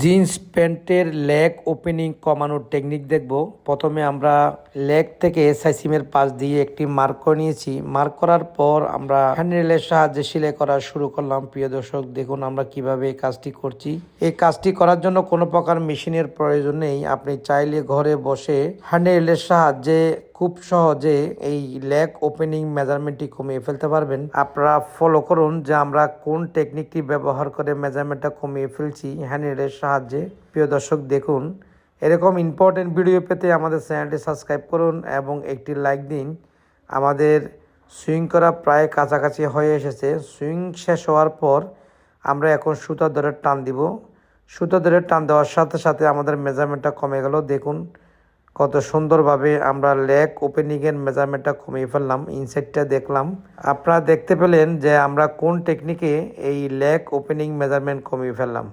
Jeans প্যান্টের leg opening কমানোর technique দেখব। প্রথমে আমরা লেগ থেকে এসআই সিমের পাশ দিয়ে একটি মার্ক করে নিয়েছি। মার্ক করার পর আমরা হ্যান্ডেলের সাহায্যে সেলাই করা শুরু করলাম। প্রিয় দর্শক, দেখুন আমরা কীভাবে এই কাজটি করছি। এই কাজটি করার জন্য কোনো প্রকার মেশিনের প্রয়োজন নেই। আপনি চাইলে ঘরে বসে হ্যান্ডেলের সাহায্যে খুব সহজে এই লেগ ওপেনিং মেজারমেন্টটি কমিয়ে ফেলতে পারবেন। আপনারা ফলো করুন যে আমরা কোন টেকনিকটি ব্যবহার করে মেজারমেন্টটা কমিয়ে ফেলছি। হ্যান্ডেলের সাহায্যে। প্রিয় দর্শক, দেখুন, এরকম ইম্পর্টেন্ট ভিডিও পেতে আমাদের চ্যানেলটি সাবস্ক্রাইব করুন এবং একটি লাইক দিন। আমাদের সুইং করা প্রায় কাছাকাছি হয়ে এসেছে। সুইং শেষ হওয়ার পর আমরা এখন সুতা ধরে টান দিব। সুতা ধরে টান দেওয়ার সাথে সাথে আমাদের মেজারমেন্টটা কমে গেল। দেখুন কত সুন্দরভাবে আমরা লেগ ওপেনিংয়ের মেজারমেন্টটা কমিয়ে ফেললাম ইনসাইডটা দেখলাম। আপনারা দেখতে পেলেন যে আমরা কোন টেকনিকে এই লেগ ওপেনিং মেজারমেন্ট কমিয়ে ফেললাম।